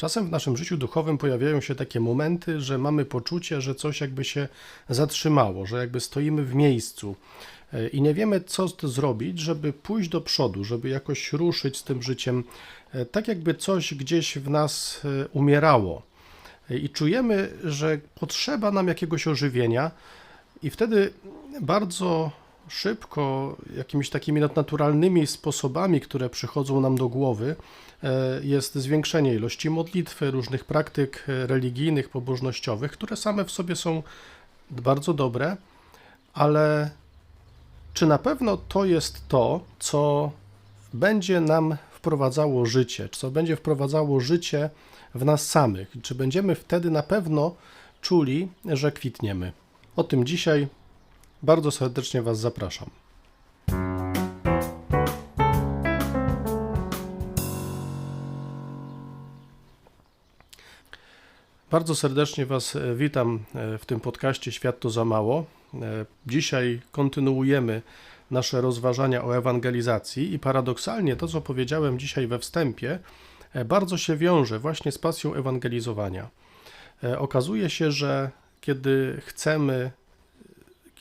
Czasem w naszym życiu duchowym pojawiają się takie momenty, że mamy poczucie, że coś jakby się zatrzymało, że jakby stoimy w miejscu e, i nie wiemy, co zrobić, żeby pójść do przodu, żeby jakoś ruszyć z tym życiem, e, tak jakby coś gdzieś w nas e, umierało. I czujemy, że potrzeba nam jakiegoś ożywienia, i wtedy bardzo szybko, jakimiś takimi nadnaturalnymi sposobami, które przychodzą nam do głowy, e, jest zwiększenie ilości modlitwy, różnych praktyk e, religijnych, pobożnościowych, które same w sobie są bardzo dobre, ale czy na pewno to jest to, co będzie nam wprowadzało życie, co będzie wprowadzało życie w nas samych? Czy będziemy wtedy na pewno czuli, że kwitniemy? O tym dzisiaj bardzo serdecznie Was zapraszam. Bardzo serdecznie Was e, witam e, w tym podcaście Świat to za mało. E, Dzisiaj kontynuujemy nasze rozważania o ewangelizacji i paradoksalnie to, co powiedziałem dzisiaj we wstępie, bardzo się wiąże właśnie z pasją ewangelizowania. Okazuje się, że kiedy chcemy,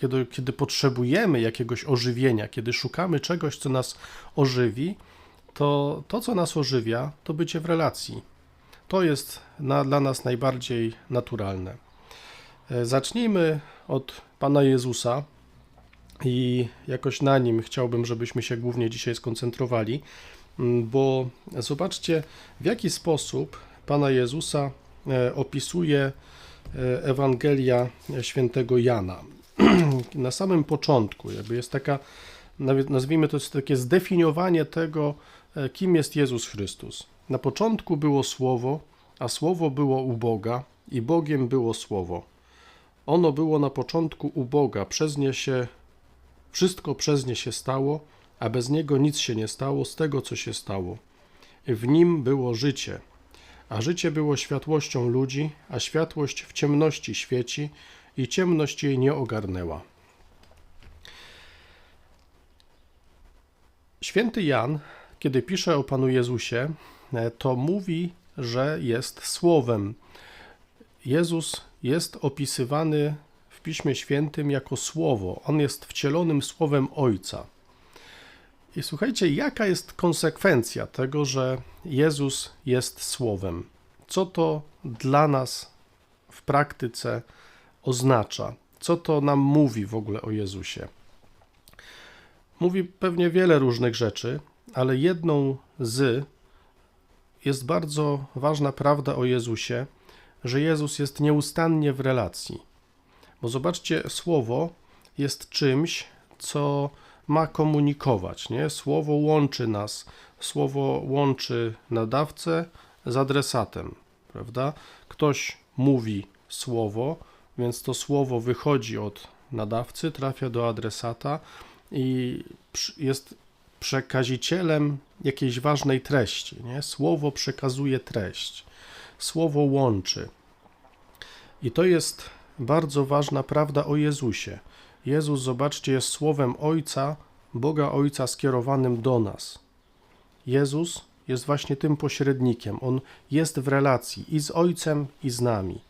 kiedy, kiedy potrzebujemy jakiegoś ożywienia, kiedy szukamy czegoś, co nas ożywi, to to, co nas ożywia, to bycie w relacji. To jest na, dla nas najbardziej naturalne. E, Zacznijmy od Pana Jezusa i jakoś na nim chciałbym, żebyśmy się głównie dzisiaj skoncentrowali, bo zobaczcie, w jaki sposób Pana Jezusa e, opisuje e, Ewangelia świętego Jana. Na samym początku, jakby jest taka, nazwijmy to jest takie zdefiniowanie tego, e, kim jest Jezus Chrystus. Na początku było Słowo, a Słowo było u Boga, i Bogiem było Słowo. Ono było na początku u Boga, przez nie się wszystko przez nie się stało, a bez niego nic się nie stało z tego, co się stało. W nim było życie, a życie było światłością ludzi, a światłość w ciemności świeci i ciemność jej nie ogarnęła. Święty Jan, kiedy pisze o Panu Jezusie, e, to mówi, że jest Słowem. Jezus jest opisywany w Piśmie Świętym jako Słowo. On jest wcielonym Słowem Ojca. I słuchajcie, jaka jest konsekwencja tego, że Jezus jest Słowem? Co to dla nas w praktyce oznacza? Co to nam mówi w ogóle o Jezusie? Mówi pewnie wiele różnych rzeczy, ale jedną z jest bardzo ważna prawda o Jezusie, że Jezus jest nieustannie w relacji. Bo zobaczcie, słowo jest czymś, co ma komunikować, nie? Słowo łączy nas, słowo łączy nadawcę z adresatem, prawda? Ktoś mówi słowo, więc to słowo wychodzi od nadawcy, trafia do adresata i jest przekazicielem jakiejś ważnej treści, nie? Słowo przekazuje treść, słowo łączy. I to jest bardzo ważna prawda o Jezusie. Jezus, zobaczcie, jest słowem Ojca, Boga Ojca skierowanym do nas. Jezus jest właśnie tym pośrednikiem. On jest w relacji i z Ojcem, i z nami.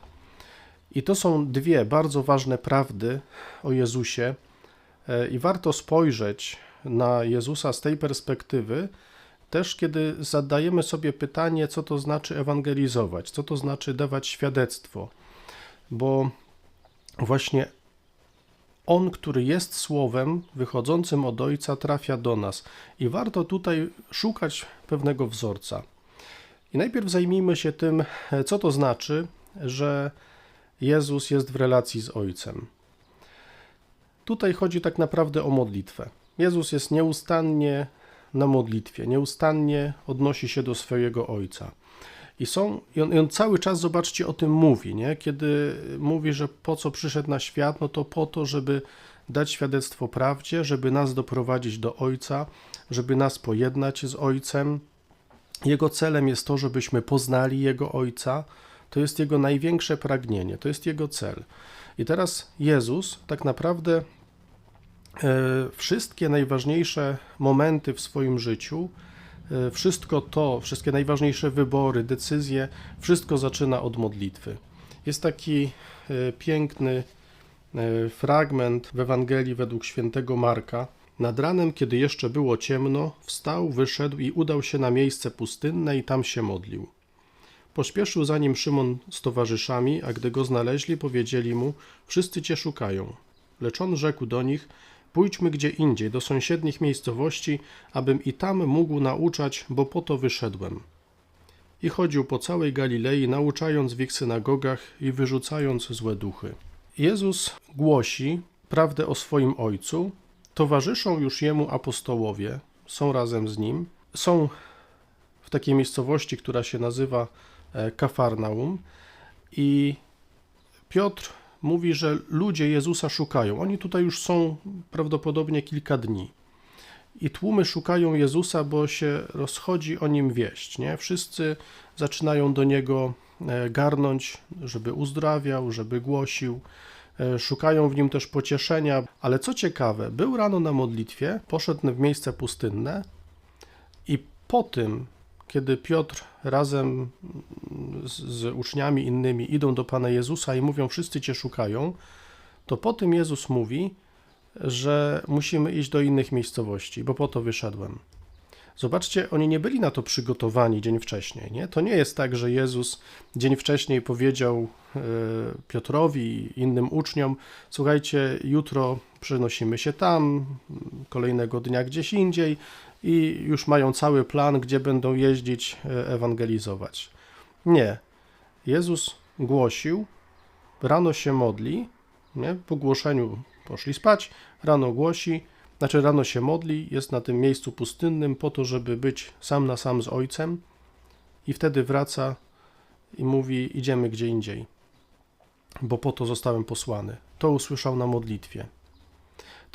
I to są dwie bardzo ważne prawdy o Jezusie, e, i warto spojrzeć na Jezusa z tej perspektywy, też kiedy zadajemy sobie pytanie, co to znaczy ewangelizować, co to znaczy dawać świadectwo, bo właśnie On, który jest słowem wychodzącym od Ojca, trafia do nas i warto tutaj szukać pewnego wzorca. I najpierw zajmijmy się tym, e, co to znaczy, że Jezus jest w relacji z Ojcem. Tutaj chodzi tak naprawdę o modlitwę. Jezus jest nieustannie na modlitwie, nieustannie odnosi się do swojego Ojca. I, są, i, on, I on cały czas, zobaczcie, o tym mówi, nie? Kiedy mówi, że po co przyszedł na świat, no to po to, żeby dać świadectwo prawdzie, żeby nas doprowadzić do Ojca, żeby nas pojednać z Ojcem. Jego celem jest to, żebyśmy poznali Jego Ojca. To jest Jego największe pragnienie, to jest Jego cel. I teraz Jezus tak naprawdę e, wszystkie najważniejsze momenty w swoim życiu e, wszystko to, wszystkie najważniejsze wybory, decyzje, wszystko zaczyna od modlitwy. Jest taki e, piękny fragment w Ewangelii według świętego Marka. Nad ranem, kiedy jeszcze było ciemno, wstał, wyszedł i udał się na miejsce pustynne i tam się modlił. Pośpieszył za nim Szymon z towarzyszami, a gdy go znaleźli, powiedzieli mu: Wszyscy cię szukają. Lecz on rzekł do nich: Pójdźmy gdzie indziej, do sąsiednich miejscowości, abym i tam mógł nauczać, bo po to wyszedłem. I chodził po całej Galilei, nauczając w ich synagogach i wyrzucając złe duchy. Jezus głosi prawdę o swoim Ojcu, towarzyszą już jemu apostołowie, są razem z nim, są w takiej miejscowości, która się nazywa Kafarnaum i Piotr mówi, że ludzie Jezusa szukają. Oni tutaj już są prawdopodobnie kilka dni. I tłumy szukają Jezusa, bo się rozchodzi o nim wieść. Nie? Wszyscy zaczynają do niego e, garnąć, żeby uzdrawiał, żeby głosił. E, Szukają w nim też pocieszenia, ale co ciekawe, był rano na modlitwie, poszedł w miejsce pustynne i po tym, kiedy Piotr razem z, z uczniami innymi idą do Pana Jezusa i mówią, wszyscy Cię szukają, to po tym Jezus mówi, że musimy iść do innych miejscowości, bo po to wyszedłem. Zobaczcie, oni nie byli na to przygotowani dzień wcześniej. Nie? To nie jest tak, że Jezus dzień wcześniej powiedział e, Piotrowi i innym uczniom: Słuchajcie, jutro przenosimy się tam, kolejnego dnia gdzieś indziej, i już mają cały plan, gdzie będą jeździć, e, ewangelizować. Nie. Jezus głosił, rano się modli, nie? po głoszeniu poszli spać, rano głosi, znaczy rano się modli, jest na tym miejscu pustynnym po to, żeby być sam na sam z Ojcem i wtedy wraca i mówi idziemy gdzie indziej, bo po to zostałem posłany. To usłyszał na modlitwie.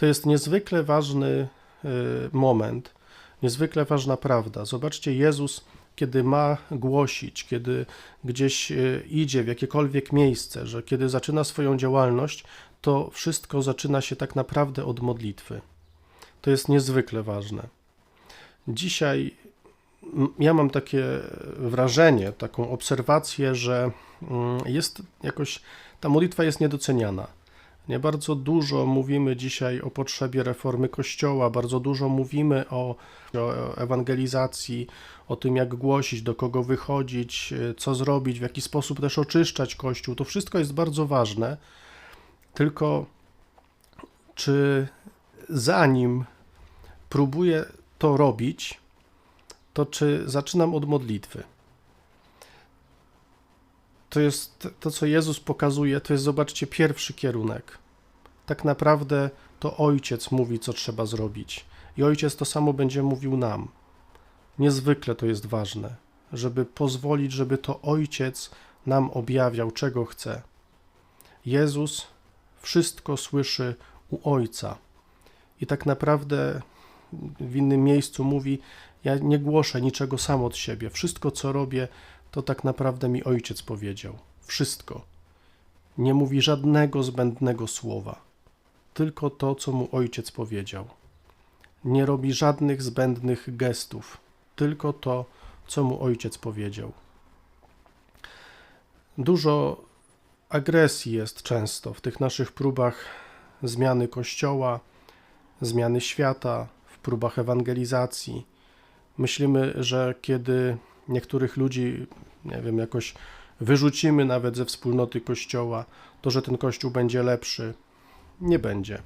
To jest niezwykle ważny y, moment, niezwykle ważna prawda. Zobaczcie, Jezus, kiedy ma głosić, kiedy gdzieś y, idzie w jakiekolwiek miejsce, że kiedy zaczyna swoją działalność, to wszystko zaczyna się tak naprawdę od modlitwy. To jest niezwykle ważne. Dzisiaj ja mam takie wrażenie, taką obserwację, że mm, jest jakoś ta modlitwa jest niedoceniana. Nie bardzo dużo mówimy dzisiaj o potrzebie reformy Kościoła, bardzo dużo mówimy o, o ewangelizacji, o tym, jak głosić, do kogo wychodzić, co zrobić, w jaki sposób też oczyszczać Kościół. To wszystko jest bardzo ważne, tylko czy zanim próbuję to robić, to czy zaczynam od modlitwy? To jest to, co Jezus pokazuje, to jest, zobaczcie, pierwszy kierunek. Tak naprawdę to Ojciec mówi, co trzeba zrobić. I Ojciec to samo będzie mówił nam. Niezwykle to jest ważne, żeby pozwolić, żeby to Ojciec nam objawiał, czego chce. Jezus wszystko słyszy u Ojca. I tak naprawdę w innym miejscu mówi: Ja nie głoszę niczego sam od siebie. Wszystko, co robię, to tak naprawdę mi ojciec powiedział. Wszystko. Nie mówi żadnego zbędnego słowa. Tylko to, co mu ojciec powiedział. Nie robi żadnych zbędnych gestów. Tylko to, co mu ojciec powiedział. Dużo agresji jest często w tych naszych próbach zmiany kościoła, zmiany świata, w próbach ewangelizacji. Myślimy, że kiedy niektórych ludzi, nie wiem, jakoś wyrzucimy nawet ze wspólnoty kościoła, to że ten kościół będzie lepszy. Nie będzie.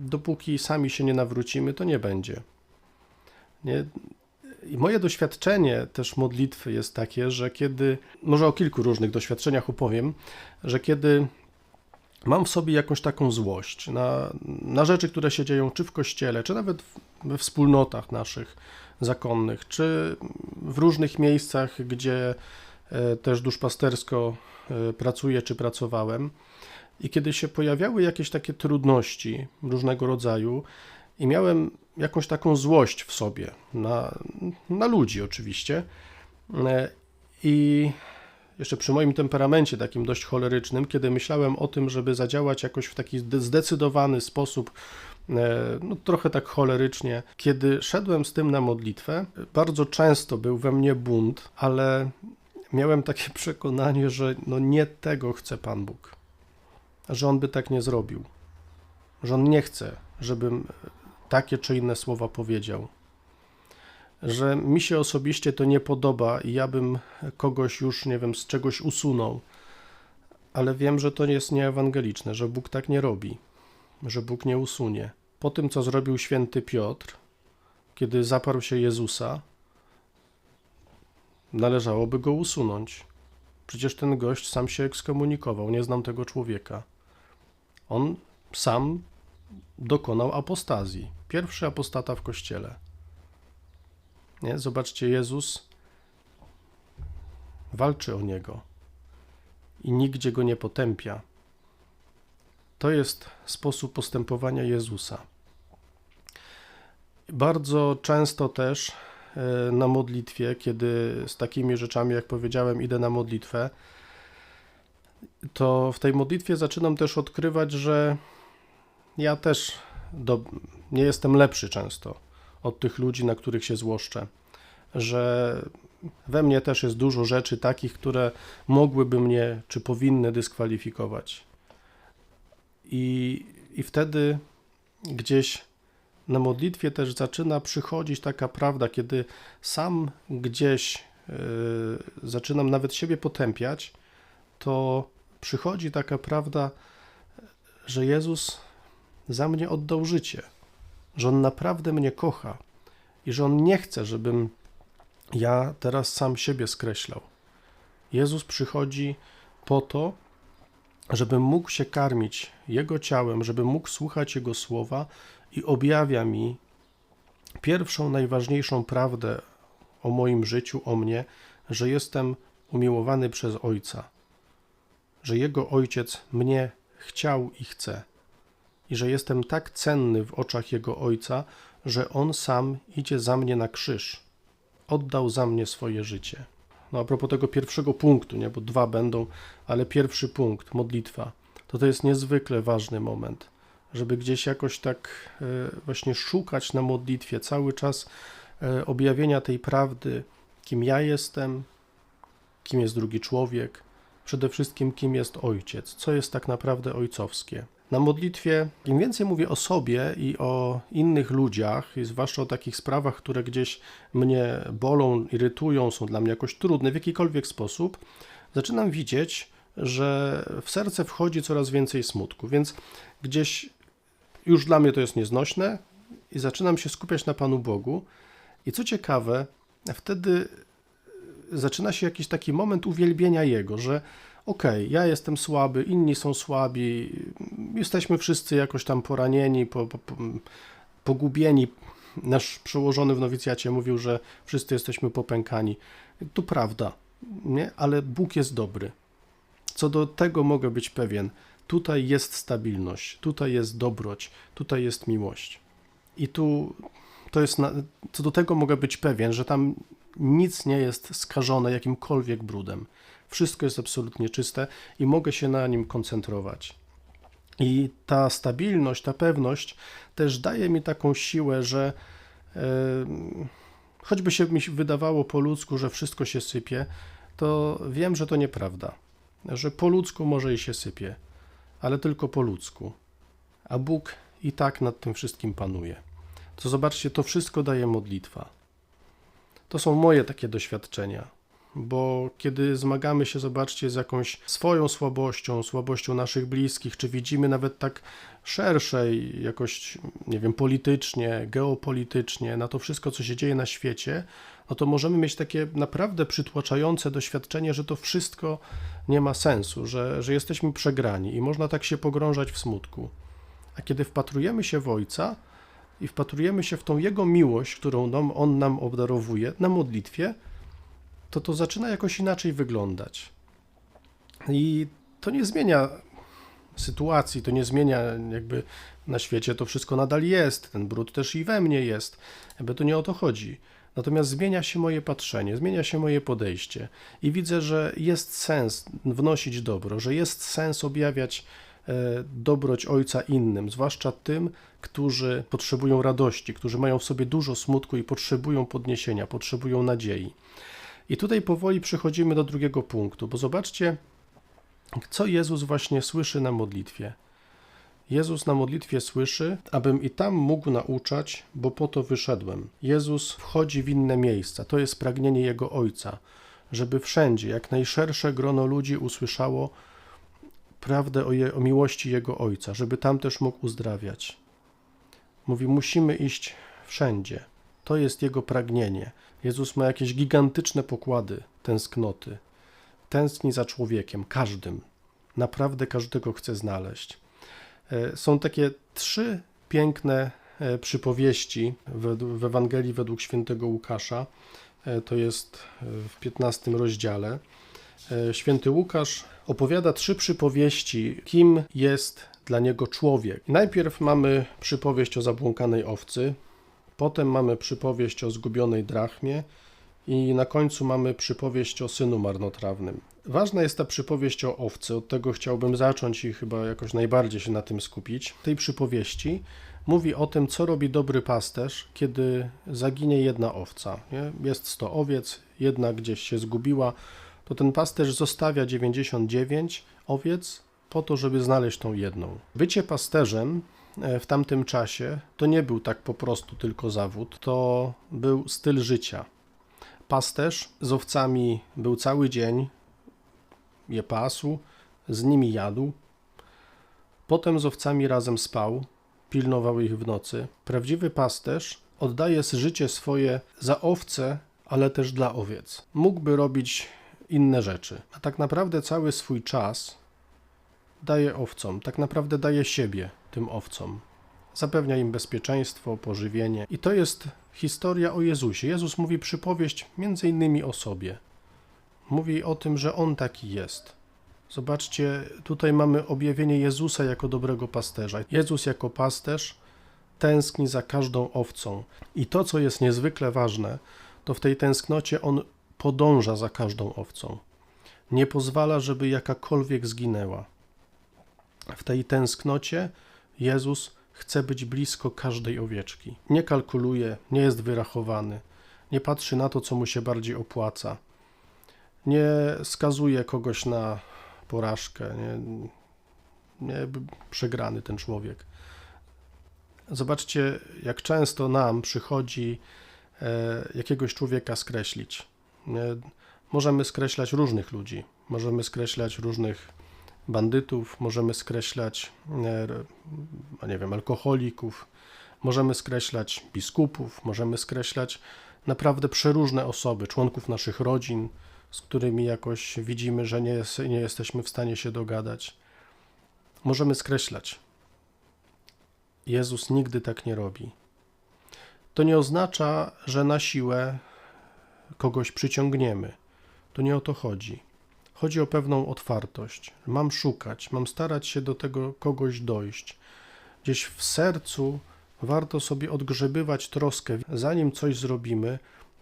Dopóki sami się nie nawrócimy, to nie będzie. Nie? I moje doświadczenie też modlitwy jest takie, że kiedy, może o kilku różnych doświadczeniach opowiem, że kiedy mam w sobie jakąś taką złość na, na rzeczy, które się dzieją czy w kościele, czy nawet we wspólnotach naszych zakonnych, czy w różnych miejscach, gdzie e, też duszpastersko e, pracuję czy pracowałem. I kiedy się pojawiały jakieś takie trudności różnego rodzaju, i miałem jakąś taką złość w sobie na, na ludzi, oczywiście, e, i jeszcze przy moim temperamencie takim dość cholerycznym, kiedy myślałem o tym, żeby zadziałać jakoś w taki zde- zdecydowany sposób, e, no trochę tak cholerycznie, kiedy szedłem z tym na modlitwę, bardzo często był we mnie bunt, ale miałem takie przekonanie, że no nie tego chce Pan Bóg, że On by tak nie zrobił, że On nie chce, żebym takie czy inne słowa powiedział że mi się osobiście to nie podoba i ja bym kogoś już, nie wiem, z czegoś usunął, ale wiem, że to jest nieewangeliczne, że Bóg tak nie robi, że Bóg nie usunie. Po tym, co zrobił święty Piotr, kiedy zaparł się Jezusa, należałoby go usunąć. Przecież ten gość sam się ekskomunikował, nie znam tego człowieka. On sam dokonał apostazji. Pierwszy apostata w kościele. Nie? Zobaczcie, Jezus walczy o niego i nigdzie go nie potępia. To jest sposób postępowania Jezusa. Bardzo często też e, na modlitwie, kiedy z takimi rzeczami, jak powiedziałem, idę na modlitwę, to w tej modlitwie zaczynam też odkrywać, że ja też do, nie jestem lepszy często od tych ludzi, na których się złoszczę. Że we mnie też jest dużo rzeczy takich, które mogłyby mnie, czy powinny dyskwalifikować. I, i wtedy gdzieś na modlitwie też zaczyna przychodzić taka prawda, kiedy sam gdzieś yy, zaczynam nawet siebie potępiać, to przychodzi taka prawda, że Jezus za mnie oddał życie że On naprawdę mnie kocha i że On nie chce, żebym ja teraz sam siebie skreślał. Jezus przychodzi po to, żebym mógł się karmić Jego ciałem, żebym mógł słuchać Jego słowa i objawia mi pierwszą, najważniejszą prawdę o moim życiu, o mnie, że jestem umiłowany przez Ojca, że Jego Ojciec mnie chciał i chce i że jestem tak cenny w oczach Jego Ojca, że On sam idzie za mnie na krzyż. Oddał za mnie swoje życie. No a propos tego pierwszego punktu, nie, bo dwa będą, ale pierwszy punkt, modlitwa, to to jest niezwykle ważny moment, żeby gdzieś jakoś tak e, właśnie szukać na modlitwie cały czas e, objawienia tej prawdy, kim ja jestem, kim jest drugi człowiek, przede wszystkim kim jest ojciec, co jest tak naprawdę ojcowskie. Na modlitwie, im więcej mówię o sobie i o innych ludziach, i zwłaszcza o takich sprawach, które gdzieś mnie bolą, irytują, są dla mnie jakoś trudne w jakikolwiek sposób, zaczynam widzieć, że w serce wchodzi coraz więcej smutku, więc gdzieś już dla mnie to jest nieznośne i zaczynam się skupiać na Panu Bogu. I co ciekawe, wtedy zaczyna się jakiś taki moment uwielbienia Jego, że okej, okay, ja jestem słaby, inni są słabi, jesteśmy wszyscy jakoś tam poranieni, po, po, po, pogubieni. Nasz przełożony w nowicjacie mówił, że wszyscy jesteśmy popękani. To prawda, nie? ale Bóg jest dobry. Co do tego mogę być pewien. Tutaj jest stabilność, tutaj jest dobroć, tutaj jest miłość. I tu to jest, na, co do tego mogę być pewien, że tam nic nie jest skażone jakimkolwiek brudem. Wszystko jest absolutnie czyste i mogę się na nim koncentrować. I ta stabilność, ta pewność też daje mi taką siłę, że yy, choćby się mi wydawało po ludzku, że wszystko się sypie, to wiem, że to nieprawda. Że po ludzku może i się sypie, ale tylko po ludzku. A Bóg i tak nad tym wszystkim panuje. To zobaczcie, to wszystko daje modlitwa. To są moje takie doświadczenia bo kiedy zmagamy się, zobaczcie, z jakąś swoją słabością, słabością naszych bliskich, czy widzimy nawet tak szerszej, jakoś, nie wiem, politycznie, geopolitycznie, na to wszystko, co się dzieje na świecie, no to możemy mieć takie naprawdę przytłaczające doświadczenie, że to wszystko nie ma sensu, że, że jesteśmy przegrani i można tak się pogrążać w smutku. A kiedy wpatrujemy się w Ojca i wpatrujemy się w tą Jego miłość, którą nam, On nam obdarowuje na modlitwie, to to zaczyna jakoś inaczej wyglądać. I to nie zmienia sytuacji, to nie zmienia jakby na świecie, to wszystko nadal jest, ten brud też i we mnie jest, jakby to nie o to chodzi, Natomiast zmienia się moje patrzenie, zmienia się moje podejście i widzę, że jest sens wnosić dobro, że jest sens objawiać e, dobroć Ojca innym, zwłaszcza tym, którzy potrzebują radości, którzy mają w sobie dużo smutku i potrzebują podniesienia, potrzebują nadziei. I tutaj powoli przechodzimy do drugiego punktu, bo zobaczcie, co Jezus właśnie słyszy na modlitwie. Jezus na modlitwie słyszy, abym i tam mógł nauczać, bo po to wyszedłem. Jezus wchodzi w inne miejsca. To jest pragnienie Jego Ojca, żeby wszędzie, jak najszersze grono ludzi usłyszało prawdę o, je, o miłości Jego Ojca, żeby tam też mógł uzdrawiać. Mówi, musimy iść wszędzie. To jest Jego pragnienie. Jezus ma jakieś gigantyczne pokłady tęsknoty. Tęskni za człowiekiem, każdym. Naprawdę każdego chce znaleźć. E, Są takie trzy piękne e, przypowieści w, Ewangelii według świętego Łukasza. E, To jest w 15 rozdziale. Święty Łukasz opowiada trzy przypowieści, kim jest dla niego człowiek. Najpierw mamy przypowieść o zabłąkanej owcy, potem mamy przypowieść o zgubionej drachmie i na końcu mamy przypowieść o synu marnotrawnym. Ważna jest ta przypowieść o owcy, od tego chciałbym zacząć i chyba jakoś najbardziej się na tym skupić. W tej przypowieści mówi o tym, co robi dobry pasterz, kiedy zaginie jedna owca. Nie? Jest 100 owiec, jedna gdzieś się zgubiła, to ten pasterz zostawia 99 owiec po to, żeby znaleźć tą jedną. Bycie pasterzem w tamtym czasie to nie był tak po prostu tylko zawód, to był styl życia. Pasterz z owcami był cały dzień, je pasł, z nimi jadł, potem z owcami razem spał, pilnował ich w nocy. Prawdziwy pasterz oddaje życie swoje za owce, ale też dla owiec. Mógłby robić inne rzeczy, a tak naprawdę cały swój czas daje owcom, tak naprawdę daje siebie tym owcom. Zapewnia im bezpieczeństwo, pożywienie. I to jest historia o Jezusie. Jezus mówi przypowieść między innymi o sobie. Mówi o tym, że On taki jest. Zobaczcie, tutaj mamy objawienie Jezusa jako dobrego pasterza. Jezus jako pasterz tęskni za każdą owcą. I to, co jest niezwykle ważne, to w tej tęsknocie On podąża za każdą owcą. Nie pozwala, żeby jakakolwiek zginęła. W tej tęsknocie Jezus chce być blisko każdej owieczki. Nie kalkuluje, nie jest wyrachowany, nie patrzy na to, co mu się bardziej opłaca. Nie skazuje kogoś na porażkę, nie, nie przegrany ten człowiek. Zobaczcie, jak często nam przychodzi e, jakiegoś człowieka skreślić. Możemy skreślać różnych ludzi, możemy skreślać różnych bandytów, możemy skreślać, e, nie wiem, alkoholików, możemy skreślać biskupów, możemy skreślać naprawdę przeróżne osoby, członków naszych rodzin, z którymi jakoś widzimy, że nie, jest, nie jesteśmy w stanie się dogadać. Możemy skreślać. Jezus nigdy tak nie robi. To nie oznacza, że na siłę kogoś przyciągniemy. To nie o to chodzi. Chodzi o pewną otwartość. Mam szukać, mam starać się do tego kogoś dojść. Gdzieś w sercu warto sobie odgrzebywać troskę. Zanim coś zrobimy,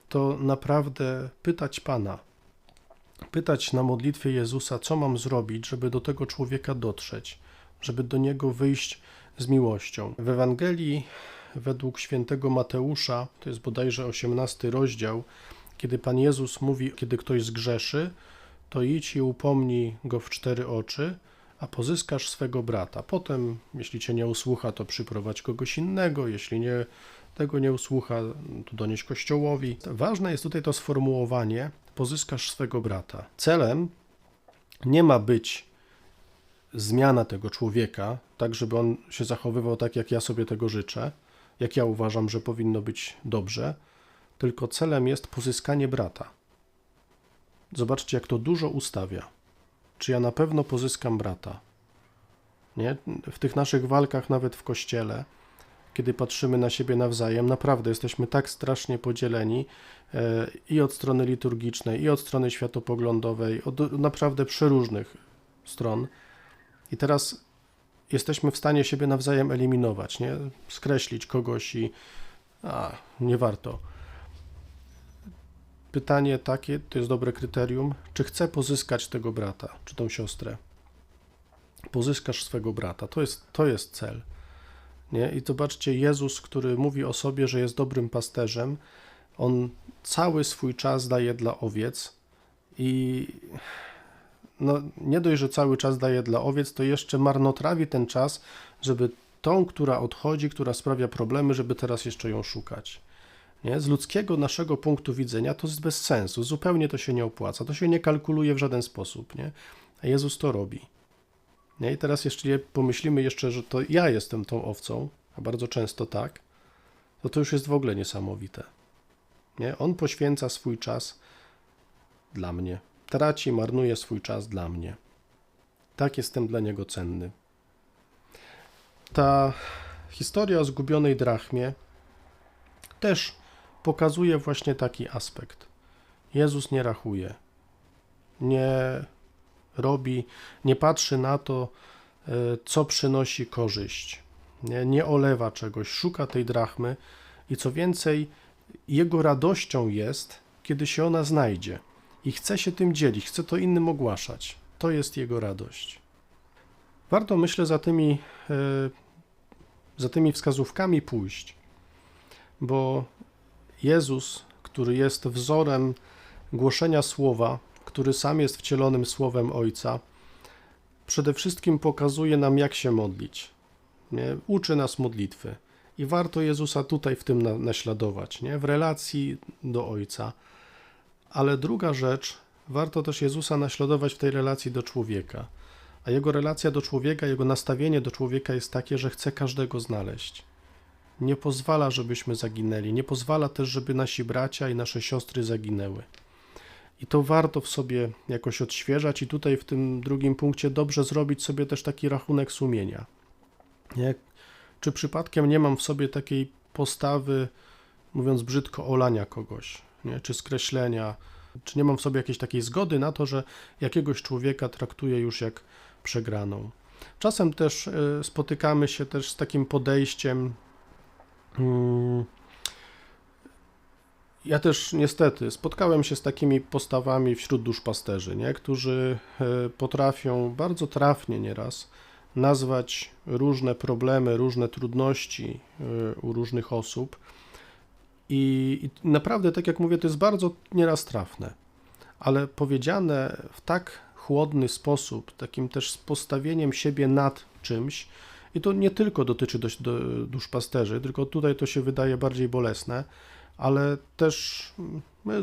to naprawdę pytać Pana. Pytać na modlitwie Jezusa, co mam zrobić, żeby do tego człowieka dotrzeć, żeby do niego wyjść z miłością. W Ewangelii według świętego Mateusza, to jest bodajże 18 rozdział, kiedy Pan Jezus mówi, kiedy ktoś zgrzeszy, to idź i upomnij go w cztery oczy, a pozyskasz swego brata. Potem, jeśli cię nie usłucha, to przyprowadź kogoś innego, jeśli nie, tego nie usłucha, to donieś kościołowi. Ważne jest tutaj to sformułowanie, pozyskasz swego brata. Celem nie ma być zmiana tego człowieka, tak żeby on się zachowywał tak, jak ja sobie tego życzę, jak ja uważam, że powinno być dobrze, tylko celem jest pozyskanie brata. Zobaczcie, jak to dużo ustawia. Czy ja na pewno pozyskam brata? Nie? W tych naszych walkach, nawet w kościele, kiedy patrzymy na siebie nawzajem, naprawdę jesteśmy tak strasznie podzieleni e, i od strony liturgicznej, i od strony światopoglądowej, od naprawdę przeróżnych stron. I teraz jesteśmy w stanie siebie nawzajem eliminować, nie? skreślić kogoś i a, nie warto. Pytanie takie, to jest dobre kryterium, czy chcę pozyskać tego brata, czy tą siostrę. Pozyskasz swego brata, to jest, to jest cel. Nie? I zobaczcie, Jezus, który mówi o sobie, że jest dobrym pasterzem, on cały swój czas daje dla owiec i no, nie dość, że cały czas daje dla owiec, to jeszcze marnotrawi ten czas, żeby tą, która odchodzi, która sprawia problemy, żeby teraz jeszcze ją szukać. Nie? Z ludzkiego naszego punktu widzenia to jest bez sensu, zupełnie to się nie opłaca, to się nie kalkuluje w żaden sposób, nie? a Jezus to robi. Nie? I teraz jeszcze pomyślimy jeszcze, że to ja jestem tą owcą, a bardzo często tak, to to już jest w ogóle niesamowite. Nie? On poświęca swój czas dla mnie, traci, marnuje swój czas dla mnie. Tak jestem dla niego cenny. Ta historia o zgubionej drachmie też pokazuje właśnie taki aspekt. Jezus nie rachuje, nie robi, nie patrzy na to, e, co przynosi korzyść, nie, nie olewa czegoś, szuka tej drachmy i co więcej, jego radością jest, kiedy się ona znajdzie i chce się tym dzielić, chce to innym ogłaszać. To jest jego radość. Warto, myślę, za tymi, e, za tymi wskazówkami pójść, bo Jezus, który jest wzorem głoszenia słowa, który sam jest wcielonym słowem Ojca, przede wszystkim pokazuje nam, jak się modlić. Nie? Uczy nas modlitwy. I warto Jezusa tutaj w tym naśladować, nie? w relacji do Ojca. Ale druga rzecz, warto też Jezusa naśladować w tej relacji do człowieka. A jego relacja do człowieka, jego nastawienie do człowieka jest takie, że chce każdego znaleźć nie pozwala, żebyśmy zaginęli, nie pozwala też, żeby nasi bracia i nasze siostry zaginęły. I to warto w sobie jakoś odświeżać, i tutaj w tym drugim punkcie dobrze zrobić sobie też taki rachunek sumienia. Czy przypadkiem nie mam w sobie takiej postawy, mówiąc brzydko, olania kogoś, nie? czy skreślenia, czy nie mam w sobie jakiejś takiej zgody na to, że jakiegoś człowieka traktuję już jak przegraną. Czasem też e, spotykamy się też z takim podejściem. Ja też niestety spotkałem się z takimi postawami wśród duszpasterzy, nie? którzy e, potrafią bardzo trafnie nieraz nazwać różne problemy, różne trudności e, u różnych osób. I, I, naprawdę, tak jak mówię, to jest bardzo nieraz trafne, ale powiedziane w tak chłodny sposób, takim też z postawieniem siebie nad czymś, i to nie tylko dotyczy do, do, duszpasterzy, tylko tutaj to się wydaje bardziej bolesne, ale też my,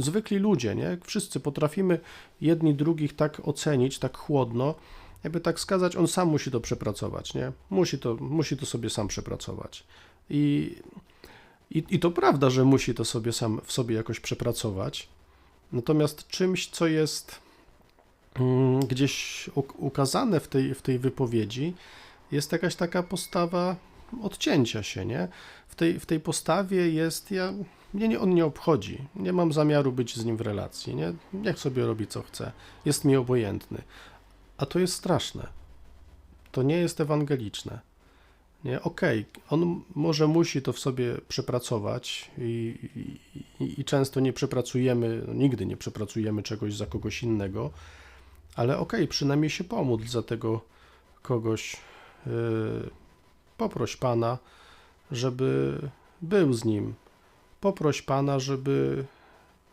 zwykli ludzie, nie? Wszyscy potrafimy jedni drugich tak ocenić, tak chłodno, jakby tak skazać, on sam musi to przepracować, nie? Musi to, musi to sobie sam przepracować. I, i, I to prawda, że musi to sobie sam w sobie jakoś przepracować. Natomiast czymś, co jest mm, gdzieś ukazane w tej, w tej wypowiedzi, jest jakaś taka postawa odcięcia się, nie? W tej, w tej postawie jest, ja, mnie nie, on nie obchodzi, nie mam zamiaru być z nim w relacji, nie? Niech sobie robi co chce, jest mi obojętny. A to jest straszne. To nie jest ewangeliczne. Nie, okej, okay. on może musi to w sobie przepracować i, i, i często nie przepracujemy, no nigdy nie przepracujemy czegoś za kogoś innego, ale okej, okay, przynajmniej się pomódl za tego kogoś, poproś Pana, żeby był z nim. Poproś Pana, żeby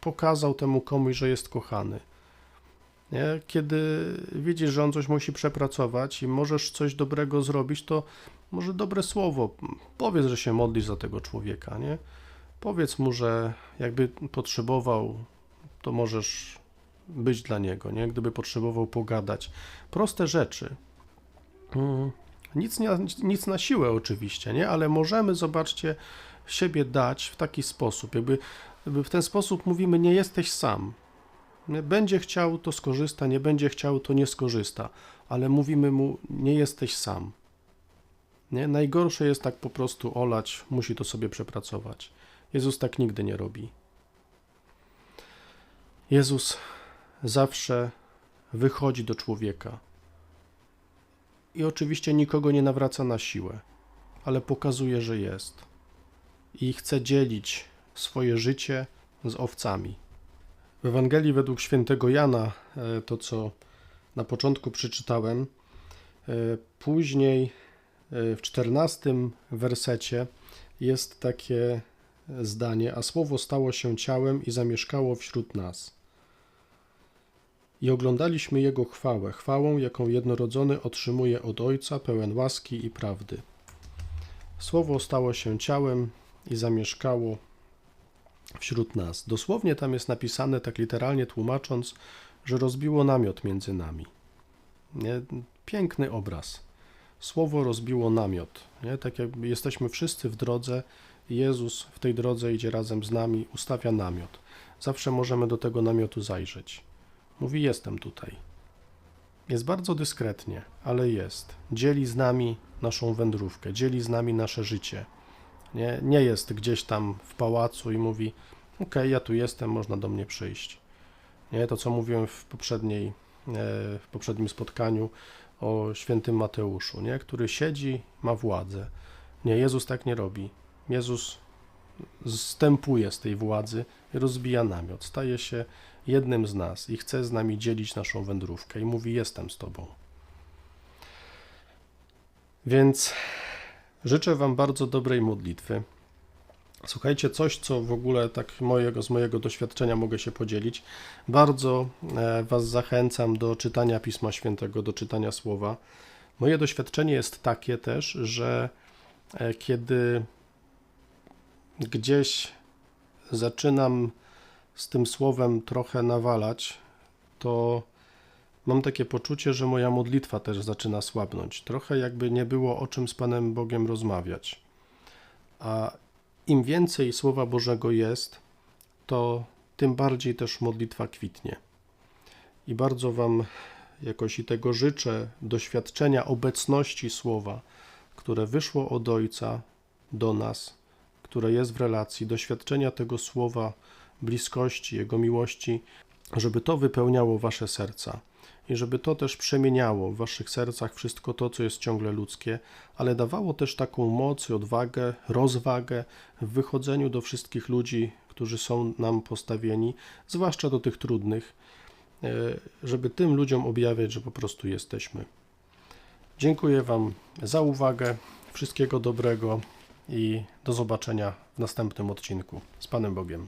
pokazał temu komuś, że jest kochany. Nie? Kiedy widzisz, że on coś musi przepracować i możesz coś dobrego zrobić, to może dobre słowo. Powiedz, że się modlisz za tego człowieka. Nie? Powiedz mu, że jakby potrzebował, to możesz być dla niego, nie? gdyby potrzebował pogadać. Proste rzeczy. Mm. Nic, nie, nic na siłę oczywiście, nie? ale możemy, zobaczcie, siebie dać w taki sposób, jakby, jakby w ten sposób mówimy, nie jesteś sam. Będzie chciał, to skorzysta, nie będzie chciał, to nie skorzysta, ale mówimy mu, nie jesteś sam. Nie? Najgorsze jest tak po prostu olać, musi to sobie przepracować. Jezus tak nigdy nie robi. Jezus zawsze wychodzi do człowieka i oczywiście nikogo nie nawraca na siłę, ale pokazuje, że jest i chce dzielić swoje życie z owcami. W Ewangelii według świętego Jana, e, to co na początku przeczytałem, e, później e, w czternastym wersecie jest takie zdanie: A słowo stało się ciałem i zamieszkało wśród nas. I oglądaliśmy Jego chwałę, chwałą, jaką jednorodzony otrzymuje od Ojca, pełen łaski i prawdy. Słowo stało się ciałem i zamieszkało wśród nas. Dosłownie tam jest napisane, tak literalnie tłumacząc, że rozbiło namiot między nami. Piękny obraz. Słowo rozbiło namiot. Nie? Tak jakby jesteśmy wszyscy w drodze, Jezus w tej drodze idzie razem z nami, ustawia namiot. Zawsze możemy do tego namiotu zajrzeć. Mówi: Jestem tutaj. Jest bardzo dyskretnie, ale jest. Dzieli z nami naszą wędrówkę, dzieli z nami nasze życie. Nie, nie jest gdzieś tam w pałacu i mówi: OK, ja tu jestem, można do mnie przyjść. Nie, to co mówiłem w, poprzedniej, e, w poprzednim spotkaniu o świętym Mateuszu, nie, który siedzi, ma władzę. Nie, Jezus tak nie robi. Jezus zstępuje z tej władzy rozbija namiot. Staje się jednym z nas i chce z nami dzielić naszą wędrówkę i mówi: Jestem z Tobą. Więc życzę Wam bardzo dobrej modlitwy. Słuchajcie, coś, co w ogóle tak mojego, z mojego doświadczenia mogę się podzielić. Bardzo e, Was zachęcam do czytania Pisma Świętego, do czytania Słowa. Moje doświadczenie jest takie też, że e, kiedy gdzieś zaczynam z tym słowem trochę nawalać, to mam takie poczucie, że moja modlitwa też zaczyna słabnąć. Trochę jakby nie było o czym z Panem Bogiem rozmawiać. A im więcej Słowa Bożego jest, to tym bardziej też modlitwa kwitnie. I bardzo Wam jakoś i tego życzę, doświadczenia obecności Słowa, które wyszło od Ojca do nas, które jest w relacji, doświadczenia tego Słowa, bliskości, Jego miłości, żeby to wypełniało Wasze serca i żeby to też przemieniało w Waszych sercach wszystko to, co jest ciągle ludzkie, ale dawało też taką moc odwagę, rozwagę w wychodzeniu do wszystkich ludzi, którzy są nam postawieni, zwłaszcza do tych trudnych, e, żeby tym ludziom objawiać, że po prostu jesteśmy. Dziękuję Wam za uwagę, wszystkiego dobrego i do zobaczenia w następnym odcinku. Z Panem Bogiem.